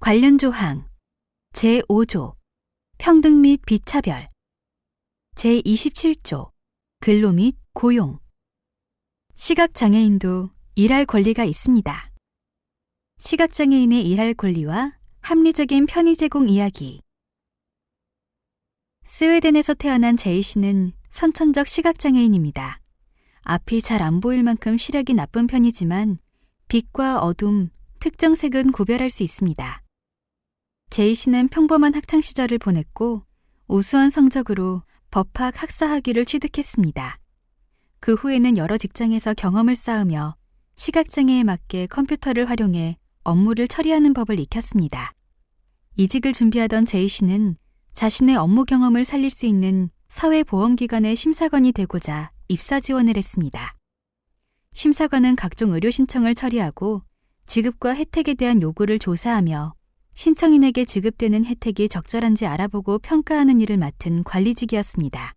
관련 조항 제5조 평등 및 비차별 제27조 근로 및 고용 시각장애인도 일할 권리가 있습니다. 시각장애인의 일할 권리와 합리적인 편의 제공 이야기 스웨덴에서 태어난 제이 씨는 선천적 시각장애인입니다. 앞이 잘 안 보일 만큼 시력이 나쁜 편이지만 빛과 어둠, 특정 색은 구별할 수 있습니다. 제이 씨는 평범한 학창 시절을 보냈고 우수한 성적으로 법학 학사 학위를 취득했습니다. 그 후에는 여러 직장에서 경험을 쌓으며 시각장애에 맞게 컴퓨터를 활용해 업무를 처리하는 법을 익혔습니다. 이직을 준비하던 제이 씨는 자신의 업무 경험을 살릴 수 있는 사회보험기관의 심사관이 되고자 입사 지원을 했습니다. 심사관은 각종 의료 신청을 처리하고 지급과 혜택에 대한 요구를 조사하며 신청인에게 지급되는 혜택이 적절한지 알아보고 평가하는 일을 맡은 관리직이었습니다.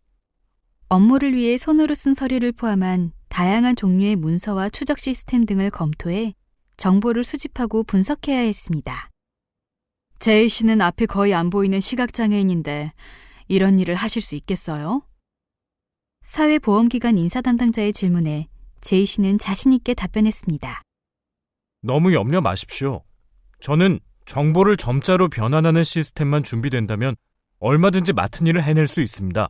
업무를 위해 손으로 쓴 서류를 포함한 다양한 종류의 문서와 추적 시스템 등을 검토해 정보를 수집하고 분석해야 했습니다. 제이 씨는 앞이 거의 안 보이는 시각장애인인데 이런 일을 하실 수 있겠어요? 사회보험기관 인사 담당자의 질문에 제이 씨는 자신있게 답변했습니다. 너무 염려 마십시오. 저는 정보를 점자로 변환하는 시스템만 준비된다면 얼마든지 맡은 일을 해낼 수 있습니다.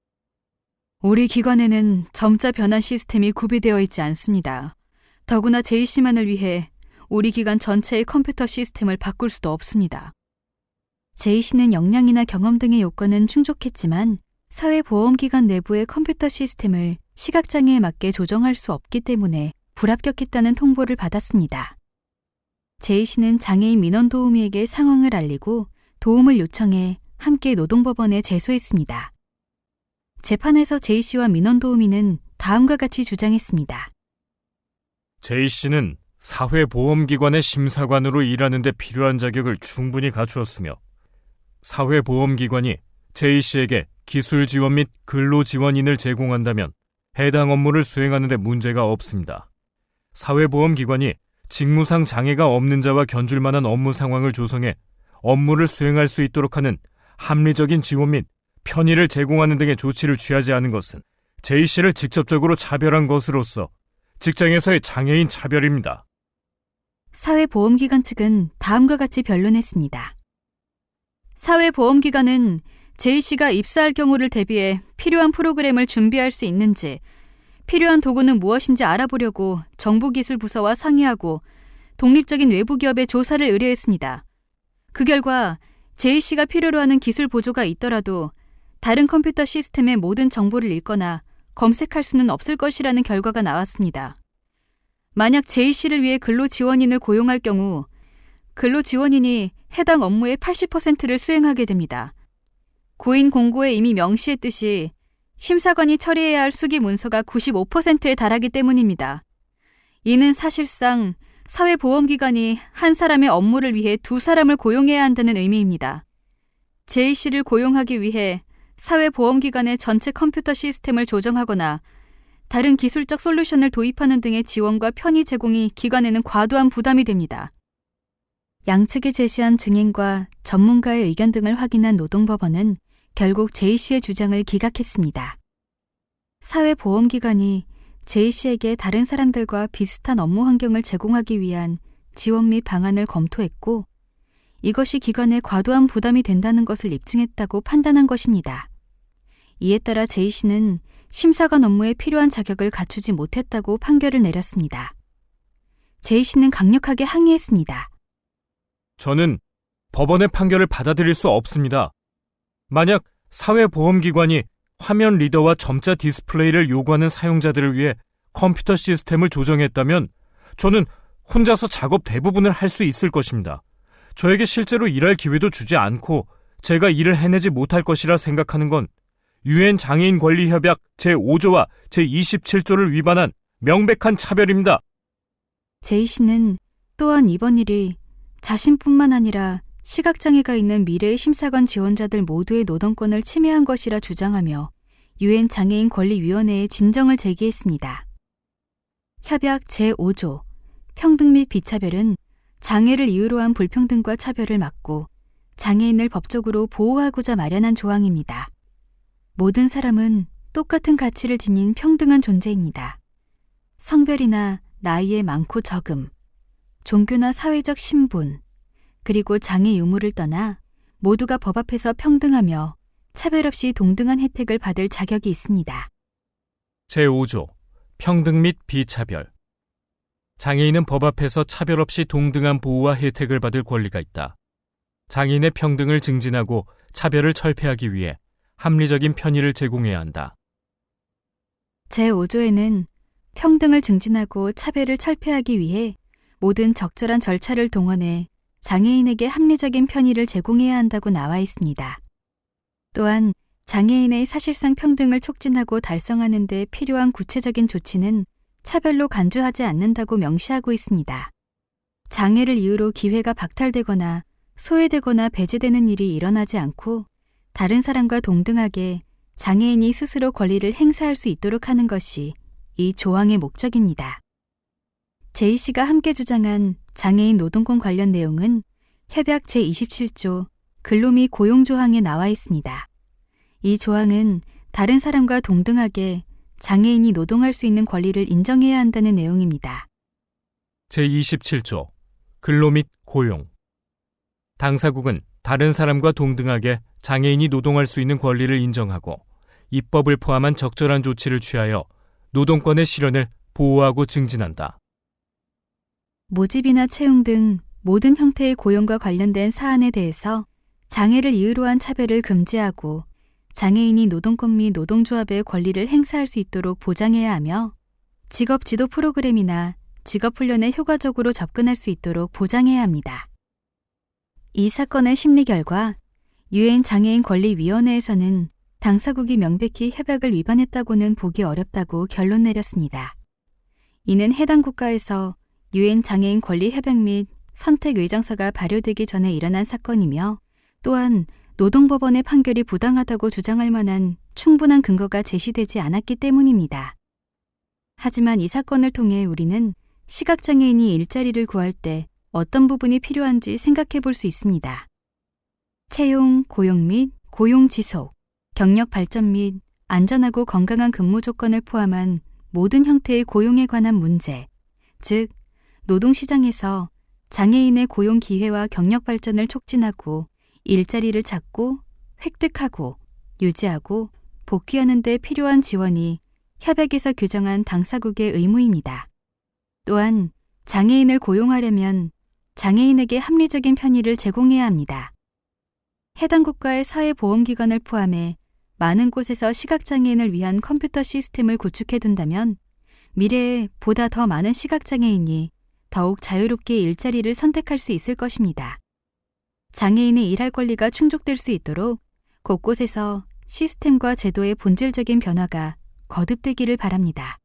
우리 기관에는 점자 변환 시스템이 구비되어 있지 않습니다. 더구나 제이 씨만을 위해 우리 기관 전체의 컴퓨터 시스템을 바꿀 수도 없습니다. 제이 씨는 역량이나 경험 등의 요건은 충족했지만 사회보험기관 내부의 컴퓨터 시스템을 시각장애에 맞게 조정할 수 없기 때문에 불합격했다는 통보를 받았습니다. 제이 씨는 장애인 민원 도우미에게 상황을 알리고 도움을 요청해 함께 노동법원에 제소했습니다. 재판에서 제이 씨와 민원 도우미는 다음과 같이 주장했습니다. 제이 씨는 사회보험기관의 심사관으로 일하는 데 필요한 자격을 충분히 갖추었으며 사회보험기관이 제이 씨에게 기술 지원 및 근로 지원인을 제공한다면 해당 업무를 수행하는 데 문제가 없습니다. 사회보험기관이 직무상 장애가 없는 자와 견줄 만한 업무 상황을 조성해 업무를 수행할 수 있도록 하는 합리적인 지원 및 편의를 제공하는 등의 조치를 취하지 않은 것은 제이 씨를 직접적으로 차별한 것으로서 직장에서의 장애인 차별입니다. 사회보험기관 측은 다음과 같이 변론했습니다. 사회보험기관은 제이 씨가 입사할 경우를 대비해 필요한 프로그램을 준비할 수 있는지, 필요한 도구는 무엇인지 알아보려고 정보기술부서와 상의하고 독립적인 외부 기업에 조사를 의뢰했습니다. 그 결과 제이 씨가 필요로 하는 기술 보조가 있더라도 다른 컴퓨터 시스템의 모든 정보를 읽거나 검색할 수는 없을 것이라는 결과가 나왔습니다. 만약 제이 씨를 위해 근로 지원인을 고용할 경우 근로 지원인이 해당 업무의 80%를 수행하게 됩니다. 고인 공고에 이미 명시했듯이 심사관이 처리해야 할 수기 문서가 95%에 달하기 때문입니다. 이는 사실상 사회보험기관이 한 사람의 업무를 위해 두 사람을 고용해야 한다는 의미입니다. 제이 씨를 고용하기 위해 사회보험기관의 전체 컴퓨터 시스템을 조정하거나 다른 기술적 솔루션을 도입하는 등의 지원과 편의 제공이 기관에는 과도한 부담이 됩니다. 양측이 제시한 증인과 전문가의 의견 등을 확인한 노동법원은 결국 제이 씨의 주장을 기각했습니다. 사회보험기관이 제이 씨에게 다른 사람들과 비슷한 업무 환경을 제공하기 위한 지원 및 방안을 검토했고 이것이 기관에 과도한 부담이 된다는 것을 입증했다고 판단한 것입니다. 이에 따라 제이 씨는 심사관 업무에 필요한 자격을 갖추지 못했다고 판결을 내렸습니다. 제이 씨는 강력하게 항의했습니다. 저는 법원의 판결을 받아들일 수 없습니다. 만약 사회보험기관이 화면 리더와 점자 디스플레이를 요구하는 사용자들을 위해 컴퓨터 시스템을 조정했다면 저는 혼자서 작업 대부분을 할 수 있을 것입니다. 저에게 실제로 일할 기회도 주지 않고 제가 일을 해내지 못할 것이라 생각하는 건 유엔 장애인 권리 협약 제5조와 제27조를 위반한 명백한 차별입니다. 제이 씨는 또한 이번 일이 자신뿐만 아니라 시각장애가 있는 미래의 심사관 지원자들 모두의 노동권을 침해한 것이라 주장하며 유엔 장애인 권리위원회에 진정을 제기했습니다. 협약 제5조 평등 및 비차별은 장애를 이유로 한 불평등과 차별을 막고 장애인을 법적으로 보호하고자 마련한 조항입니다. 모든 사람은 똑같은 가치를 지닌 평등한 존재입니다. 성별이나 나이의 많고 적음, 종교나 사회적 신분, 그리고 장애 유무를 떠나 모두가 법 앞에서 평등하며 차별 없이 동등한 혜택을 받을 자격이 있습니다. 제5조 평등 및 비차별 장애인은 법 앞에서 차별 없이 동등한 보호와 혜택을 받을 권리가 있다. 장애인의 평등을 증진하고 차별을 철폐하기 위해 합리적인 편의를 제공해야 한다. 제5조에는 평등을 증진하고 차별을 철폐하기 위해 모든 적절한 절차를 동원해 장애인에게 합리적인 편의를 제공해야 한다고 나와 있습니다. 또한 장애인의 사실상 평등을 촉진하고 달성하는 데 필요한 구체적인 조치는 차별로 간주하지 않는다고 명시하고 있습니다. 장애를 이유로 기회가 박탈되거나 소외되거나 배제되는 일이 일어나지 않고 다른 사람과 동등하게 장애인이 스스로 권리를 행사할 수 있도록 하는 것이 이 조항의 목적입니다. 제이 씨가 함께 주장한 장애인 노동권 관련 내용은 협약 제27조 근로 및 고용 조항에 나와 있습니다. 이 조항은 다른 사람과 동등하게 장애인이 노동할 수 있는 권리를 인정해야 한다는 내용입니다. 제27조 근로 및 고용 당사국은 다른 사람과 동등하게 장애인이 노동할 수 있는 권리를 인정하고 입법을 포함한 적절한 조치를 취하여 노동권의 실현을 보호하고 증진한다. 모집이나 채용 등 모든 형태의 고용과 관련된 사안에 대해서 장애를 이유로 한 차별을 금지하고 장애인이 노동권 및 노동조합의 권리를 행사할 수 있도록 보장해야 하며 직업 지도 프로그램이나 직업 훈련에 효과적으로 접근할 수 있도록 보장해야 합니다. 이 사건의 심리 결과 유엔 장애인 권리위원회에서는 당사국이 명백히 협약을 위반했다고는 보기 어렵다고 결론 내렸습니다. 이는 해당 국가에서 유엔 장애인 권리 협약 및 선택 의정서가 발효되기 전에 일어난 사건이며 또한 노동법원의 판결이 부당하다고 주장할 만한 충분한 근거가 제시되지 않았기 때문입니다. 하지만 이 사건을 통해 우리는 시각장애인이 일자리를 구할 때 어떤 부분이 필요한지 생각해 볼 수 있습니다. 채용, 고용 및 고용 지속, 경력 발전 및 안전하고 건강한 근무 조건을 포함한 모든 형태의 고용에 관한 문제, 즉, 노동시장에서 장애인의 고용 기회와 경력 발전을 촉진하고 일자리를 찾고 획득하고 유지하고 복귀하는 데 필요한 지원이 협약에서 규정한 당사국의 의무입니다. 또한 장애인을 고용하려면 장애인에게 합리적인 편의를 제공해야 합니다. 해당 국가의 사회보험기관을 포함해 많은 곳에서 시각장애인을 위한 컴퓨터 시스템을 구축해 둔다면 미래에 보다 더 많은 시각장애인이 더욱 자유롭게 일자리를 선택할 수 있을 것입니다. 장애인의 일할 권리가 충족될 수 있도록 곳곳에서 시스템과 제도의 본질적인 변화가 거듭되기를 바랍니다.